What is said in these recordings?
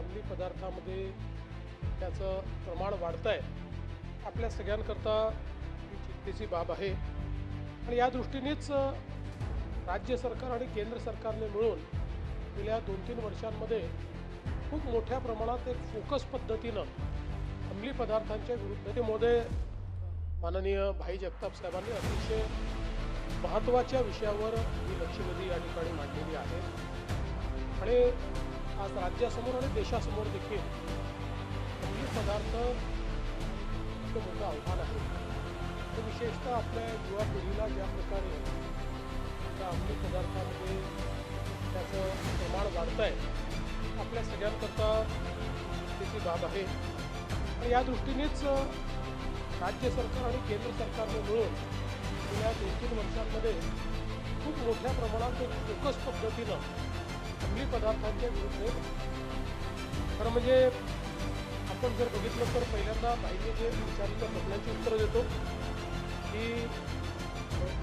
अंमली पदार्थामध्ये त्याचं प्रमाण वाढतं आहे आपल्या सगळ्यांकरता ही चिंतेची बाब आहे. आणि या दृष्टीनेच राज्य सरकार आणि केंद्र सरकारने मिळून गेल्या दोन तीन वर्षांमध्ये खूप मोठ्या प्रमाणात एक फोकस पद्धतीनं अंमली पदार्थांच्या विरुद्ध मोदे माननीय भाई जगताप साहेबांनी अतिशय महत्त्वाच्या विषयावर ही लक्षवेधी या ठिकाणी मांडलेली आहे. आणि आज राज्यासमोर आणि देशासमोर देखील अंमली पदार्थ इतकं मोठं आव्हान आहे. तर विशेषतः आपल्या युवा पिढीला ज्या प्रकारे त्या अंमली पदार्थामध्ये त्याचं प्रमाण वाढतं आहे आपल्या सगळ्यांकरता त्याची बाब आहे. आणि या दृष्टीनेच राज्य सरकार आणि केंद्र सरकारने मिळून गेल्या दोन तीन वर्षांमध्ये खूप मोठ्या प्रमाणात एकच फोकस पद्धतीनं अंमली पदार्थांच्या विरुद्ध खरं म्हणजे आपण जर बघितलं तर पहिल्यांदा बाईने जे विचारलं प्रश्नांची उत्तरं देतो की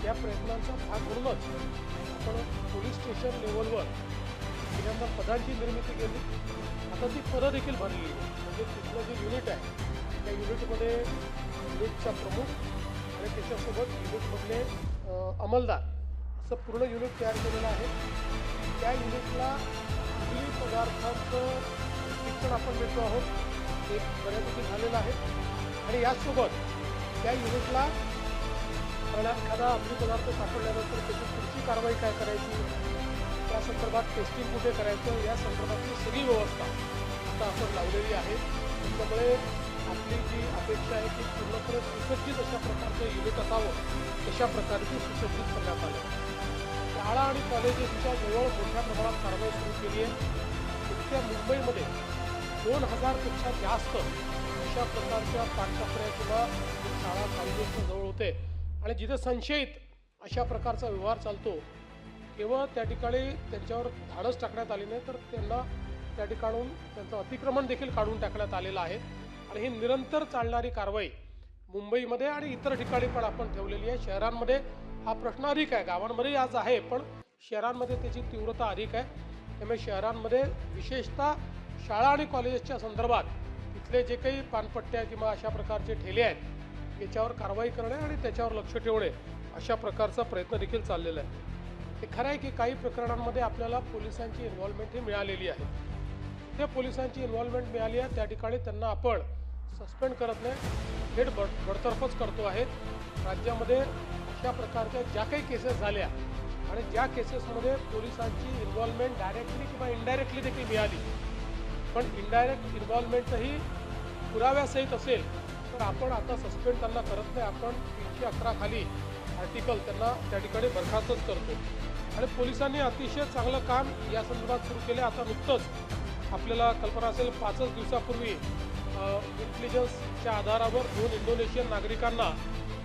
त्या प्रयत्नांचा भाग म्हणूनच आपण पोलीस स्टेशन लेवलवर पहिल्यांदा पदांची निर्मिती केली. आता ती पदं देखील भरली म्हणजे तिथलं जे युनिट आहे त्या युनिटमध्ये युनिटचा प्रमुख आणि त्याच्यासोबत युनिटमधले अंमलदार असं पूर्ण युनिट तयार केलेलं आहे. त्या युनिटला अंमली पदार्थांचं शिक्षण आपण देतो आहोत. ते बऱ्यापैकी झालेलं आहे. आणि याचसोबत त्या युनिटला एखादा अंमली पदार्थ सापडल्यानंतर त्याची पुढची कारवाई काय करायची? त्या संदर्भात टेस्टिंग कुठे करायचं? या संदर्भातली सगळी व्यवस्था आता आपण लावलेली आहे. त्यामुळे आपली जी अपेक्षा आहे की पूर्णपणे सुसज्जित अशा प्रकारचं युनिट असावं तशा प्रकारची सुसज्जित करण्यात आलं. शाळा आणि कॉलेजेसच्या जवळ मोठ्या प्रमाणात कारवाई सुरू केली आहे. इतक्या मुंबईमध्ये दोन हजारपेक्षा जास्त अशा प्रकारच्या पाठचक्र्या किंवा शाळा कॉलेजेसच्या जवळ होते. आणि जिथे संशयित अशा प्रकारचा व्यवहार चालतो केवळ त्या ठिकाणी त्यांच्यावर धाडस टाकण्यात आली नाही तर त्यांना त्या ठिकाणून त्यांचं अतिक्रमण देखील काढून टाकण्यात आलेलं आहे. आणि ही निरंतर चालणारी कारवाई मुंबईमध्ये आणि इतर ठिकाणी पण आपण ठेवलेली आहे. शहरांमध्ये हा प्रश्न अधिक आहे. गावांमध्ये आज आहे पण शहरांमध्ये त्याची तीव्रता अधिक आहे. त्यामुळे शहरांमध्ये विशेषतः शाळा आणि कॉलेजेसच्या संदर्भात तिथले जे काही पानपट्ट्या किंवा अशा प्रकारचे ठेले आहेत याच्यावर कारवाई करणे आणि त्याच्यावर लक्ष ठेवणे अशा प्रकारचा प्रयत्न देखील चाललेला आहे. हे खरं आहे की काही प्रकरणांमध्ये आपल्याला पोलिसांची इन्व्हॉल्वमेंट ही मिळालेली आहे. त्या पोलिसांची इन्व्हॉल्वमेंट मिळाली आहे. त्या ठिकाणी त्यांना आपण सस्पेंड करत नाही. थेट बड बडतर्फच करतो आहे. राज्यामध्ये अशा प्रकारच्या ज्या काही केसेस झाल्या आणि ज्या केसेसमध्ये पोलिसांची इन्व्हॉल्वमेंट डायरेक्टली किंवा इनडायरेक्टली देखील मिळाली. पण इनडायरेक्ट इन्व्हॉल्वमेंटही पुराव्यासहित असेल तर आपण आता सस्पेंड त्यांना करत नाही. आपण तीनशे अकरा खाली आर्टिकल त्यांना त्या ठिकाणी बरखास्तच करतो. आणि पोलिसांनी अतिशय चांगलं काम या संदर्भात सुरू केले. आता नुकतंच आपल्याला कल्पना असेल पाचच दिवसापूर्वी इंटेलिजन्सच्या आधारावर दोन इंडोनेशियन नागरिकांना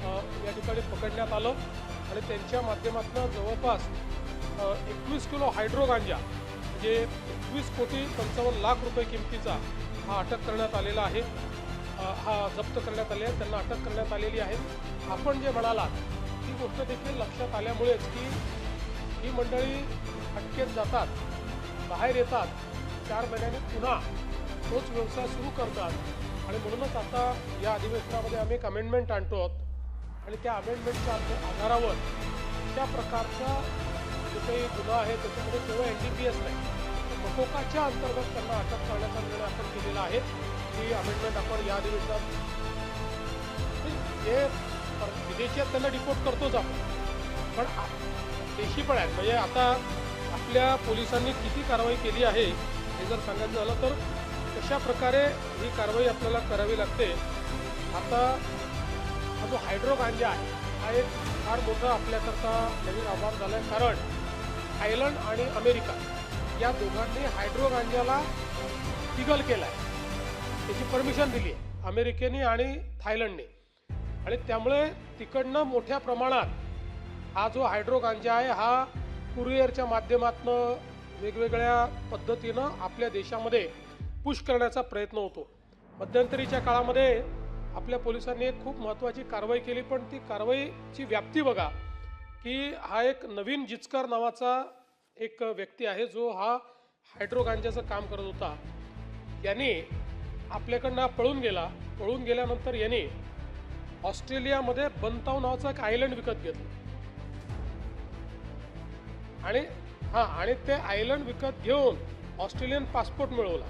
या ठिकाणी पकडण्यात आलं. आणि त्यांच्या माध्यमातून जवळपास एकवीस किलो हायड्रो गांजा म्हणजे एकवीस कोटी पंचावन्न लाख रुपये किमतीचा हा अटक करण्यात आलेला आहे. हा जप्त करण्यात आले आहे. त्यांना अटक करण्यात आलेली आहे. आपण जे म्हणालात ती गोष्ट देखील लक्षात आल्यामुळेच की ही मंडळी अटकेत जातात बाहेर येतात चार महिन्यांनी पुन्हा तोच व्यवसाय सुरू करतात. आणि म्हणूनच आता या अधिवेशनामध्ये आम्ही एक अमेंडमेंट आणतो आहोत. आणि त्या अमेंडमेंटच्या आधारावर त्या प्रकारचा जो काही गुन्हा आहे त्याच्यामध्ये केवळ एन डी पी एस नाही. मकोकाच्या अंतर्गत त्यांना अटक करण्याचा निर्णय आपण केलेला आहे. ही अमेंडमेंट आपण या अधिवेशनात हे विदेशी त्यांना डिपोर्ट करतोच आपण. पण देशी पण आहेत. म्हणजे आता आपल्या पोलिसांनी किती कारवाई केली आहे हे जर सांगायचं झालं तर कशा प्रकारे ही कारवाई आपल्याला करावी लागते आता जो हायड्रो गांजा आहे हा एक फार मोठा आपल्याकरता नवीन आव्हान झालं आहे कारण थायलंड आणि अमेरिका या दोघांनी हायड्रो गांजाला लिगल केला आहे त्याची परमिशन दिली आहे अमेरिकेने आणि थायलंडने. आणि त्यामुळे तिकडनं मोठ्या प्रमाणात हा जो हायड्रो गांजा आहे हा कुरिअरच्या माध्यमातनं वेगवेगळ्या पद्धतीनं आपल्या देशामध्ये पुश करण्याचा प्रयत्न होतो. मध्यंतरीच्या काळामध्ये आपल्या पोलिसांनी एक खूप महत्त्वाची कारवाई केली पण ती कारवाईची व्याप्ती बघा की हा एक नवीन जिचकार नावाचा एक व्यक्ती आहे जो हा हायड्रो गांजाचं काम करत होता. यांनी आपल्याकडनं पळून गेला. पळून गेल्यानंतर यांनी ऑस्ट्रेलियामध्ये बंताव नावाचं एक आयलंड विकत घेतलं. आणि हां आणि ते आयलंड विकत घेऊन ऑस्ट्रेलियन पासपोर्ट मिळवला.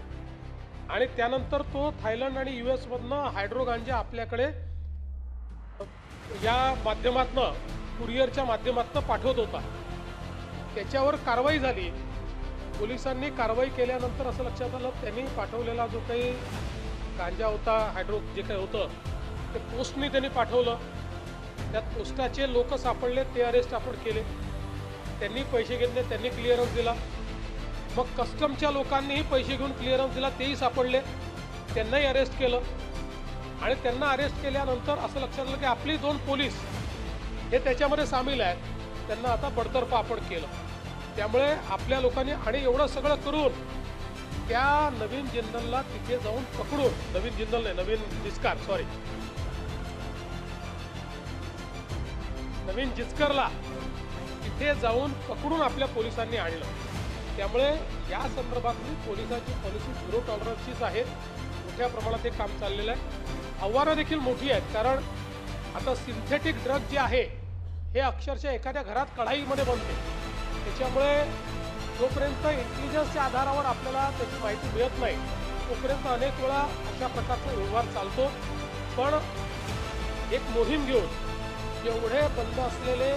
आणि त्यानंतर तो थायलंड आणि यू एसमधनं हायड्रो गांजा आपल्याकडे या माध्यमातनं कुरिअरच्या माध्यमातनं पाठवत होता. त्याच्यावर कारवाई झाली. पोलिसांनी कारवाई केल्यानंतर असं लक्षात आलं त्यांनी पाठवलेला जो काही गांजा होता हायड्रो जे काही होतं ते पोस्टनी त्यांनी पाठवलं. त्यात पोस्टाचे लोक सापडले ते अरेस्ट आपण केले. त्यांनी पैसे घेतले त्यांनी क्लिअरन्स दिला. मग कस्टमच्या लोकांनीही पैसे घेऊन क्लिअरन्स दिला तेही सापडले. त्यांनाही अरेस्ट केलं. आणि त्यांना अरेस्ट केल्यानंतर असं लक्षात आलं की आपली दोन पोलीस हे त्याच्यामध्ये सामील आहेत. त्यांना आता बडतर्फ आपण केलं. त्यामुळे आपल्या लोकांनी आणि एवढं सगळं करून त्या नवीन जिंदलला तिथे जाऊन पकडून नवीन जिंदल नाही नवीन जिस्कार सॉरी नवीन जिचकरला तिथे जाऊन पकडून आपल्या पोलिसांनी आणलं. त्यामुळे या संदर्भातली पोलिसांची पॉलिसी झिरो टॉलरन्सचीच आहे. मोठ्या प्रमाणात हे काम चाललेलं आहे. आव्हानं देखील मोठी आहेत कारण आता सिंथेटिक ड्रग जे आहे हे अक्षरशः एखाद्या घरात कढाईमध्ये बनते. त्याच्यामुळे जोपर्यंत इंटेलिजन्सच्या आधारावर आपल्याला त्याची माहिती मिळत नाही तोपर्यंत अनेक वेळा अशा प्रकारचा व्यवहार चालतो. पण एक मोहीम घेऊन एवढे बंद असलेले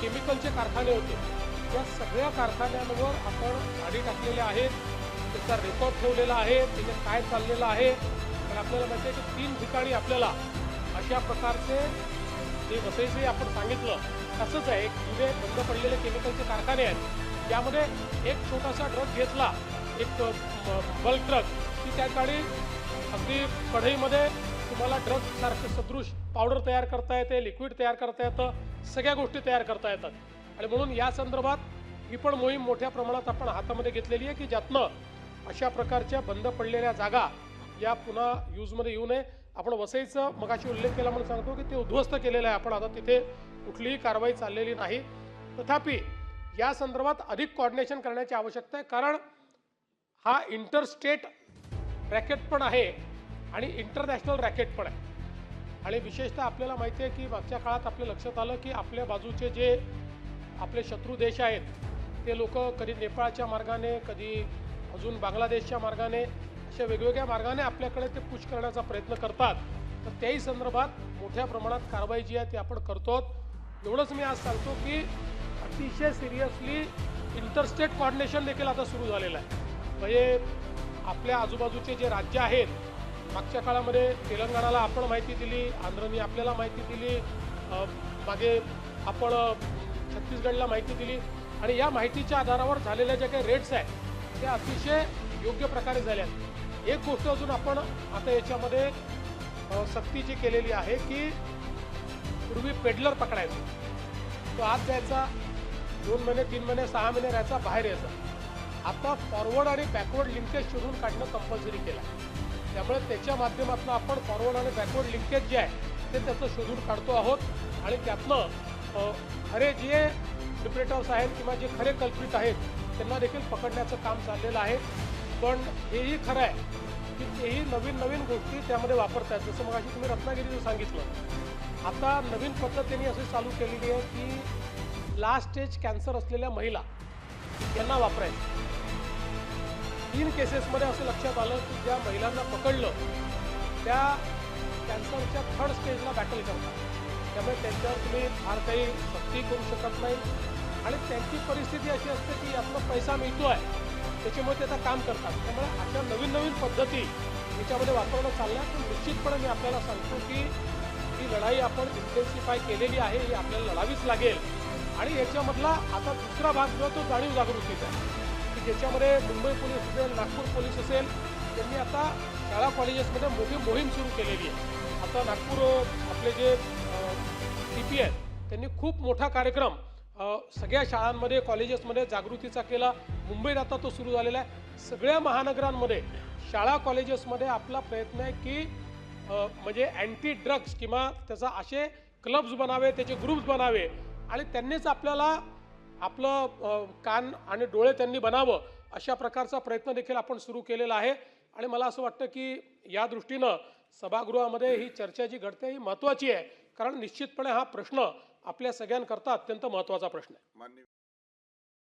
केमिकलचे कारखाने होते या सगळ्या कारखान्यांवर आपण आडी टाकलेले आहेत. त्याचा रेकॉर्ड ठेवलेला आहे. त्याच्यात काय चाललेलं आहे. तर आपल्याला माहिती आहे की तीन ठिकाणी आपल्याला अशा प्रकारचे जे वसईचे आपण सांगितलं तसंच आहे. एक जुने बंद पडलेले केमिकलचे कारखाने आहेत. त्यामध्ये एक छोटासा ड्रग घेतला. एक बल्क ड्रग की त्या ठिकाणी अगदी कढईमध्ये तुम्हाला ड्रग सारखं सदृश पावडर तयार करता येते लिक्विड तयार करता येतं. सगळ्या गोष्टी तयार करता येतात. आणि म्हणून या संदर्भात ही पण मोहीम मोठ्या प्रमाणात आपण हातामध्ये घेतलेली आहे की ज्यातनं अशा प्रकारच्या बंद पडलेल्या जागा या पुन्हा यूजमध्ये येऊ नये. आपण वसईचं मगाशी उल्लेख केला म्हणून सांगतो की ते उद्ध्वस्त केलेलं आहे. आपण आता तिथे कुठलीही कारवाई चाललेली नाही. तथापि या संदर्भात अधिक कॉर्डिनेशन करण्याची आवश्यकता आहे. कारण हा इंटरस्टेट रॅकेट पण आहे आणि इंटरनॅशनल रॅकेट पण आहे. आणि विशेषतः आपल्याला माहिती आहे की मागच्या काळात आपल्या लक्षात आलं की आपल्या बाजूचे जे आपले शत्रू देश आहेत ते लोक कधी नेपाळच्या मार्गाने कधी अजून बांगलादेशच्या मार्गाने अशा वेगवेगळ्या मार्गाने आपल्याकडे ते पुश करण्याचा प्रयत्न करतात. तर त्याही संदर्भात मोठ्या प्रमाणात कारवाई जी आहे ती आपण करतो एवढंच मी आज सांगतो की अतिशय सिरियसली इंटरस्टेट कॉर्डिनेशन देखील आता सुरू झालेलं आहे. म्हणजे आपल्या आजूबाजूचे जे राज्य आहेत मागच्या काळामध्ये तेलंगणाला आपण माहिती दिली आंध्रनी आपल्याला माहिती दिली मागे आपण छत्तीसगडला माहिती दिली. आणि या माहितीच्या आधारावर झालेल्या ज्या काही रेट्स आहेत त्या अतिशय योग्य प्रकारे झाल्या आहेत. एक गोष्ट अजून आपण आता याच्यामध्ये सक्तीची केलेली आहे की पूर्वी पेडलर पकडायचो. तो आत जायचा दोन महिने तीन महिने सहा महिने राहायचा बाहेर यायचा. आता फॉरवर्ड आणि बॅकवर्ड लिंकेज शोधून काढणं कंपल्सरी केलं. त्यामुळे त्याच्या माध्यमातून आपण फॉरवर्ड आणि बॅकवर्ड लिंकेज जे आहे ते त्याचं शोधून काढतो आहोत. आणि त्यातनं खरे जे डिप्रेटर्स आहेत किंवा जे खरे कल्प्रिट आहेत त्यांना देखील पकडण्याचं काम चाललेलं आहे. पण हेही खरं आहे की तेही नवीन नवीन गोष्टी त्यामध्ये वापरतात जसं मग तुम्ही रत्नागिरीचं सांगितलं. आता नवीन पद्धत त्यांनी अशी चालू केलेली आहे की लास्ट स्टेज कॅन्सर असलेल्या महिला यांना वापरायचं. तीन केसेसमध्ये असं लक्षात आलं की ज्या महिलांना पकडलं त्या कॅन्सरच्या थर्ड स्टेजला बॅटल करतात. त्यामुळे त्यांच्यावर तुम्ही फार काही सक्ती करू शकत नाही. आणि त्यांची परिस्थिती अशी असते की यातनं पैसा मिळतो आहे त्याच्यामुळे ते आता काम करतात. त्यामुळे अशा नवीन नवीन पद्धती याच्यामध्ये वापरणं चालल्या पण निश्चितपणे मी आपल्याला सांगतो की ही लढाई आपण इंटेन्सिफाय केलेली आहे ही आपल्याला लढावीच लागेल. आणि याच्यामधला आता दुसरा भाग जो तो जाणीव जागृतीचा आहे. की ज्याच्यामध्ये मुंबई पोलीस असेल नागपूर पोलीस असेल त्यांनी आता शाळा कॉलेजेसमध्ये मोठी मोहीम सुरू केलेली आहे. आता नागपूर आपले जे सी पी आहेत त्यांनी खूप मोठा कार्यक्रम सगळ्या शाळांमध्ये कॉलेजेसमध्ये जागृतीचा केला. मुंबईत आता तो सुरू झालेला आहे. सगळ्या महानगरांमध्ये शाळा कॉलेजेसमध्ये आपला प्रयत्न आहे की म्हणजे अँटी ड्रग्स किंवा त्याचा असे क्लब्स बनावे त्याचे ग्रुप्स बनावे. आणि त्यांनीच आपल्याला आपलं कान आणि डोळे त्यांनी बनावं अशा प्रकारचा प्रयत्न देखील आपण सुरू केलेला आहे. आणि मला असं वाटतं की या दृष्टीनं सभागृहामध्ये ही चर्चा जी घडते ही महत्त्वाची आहे. कारण निश्चितपणे हा प्रश्न आपल्या सगळ्यांकरता अत्यंत महत्त्वाचा प्रश्न आहे. मान्य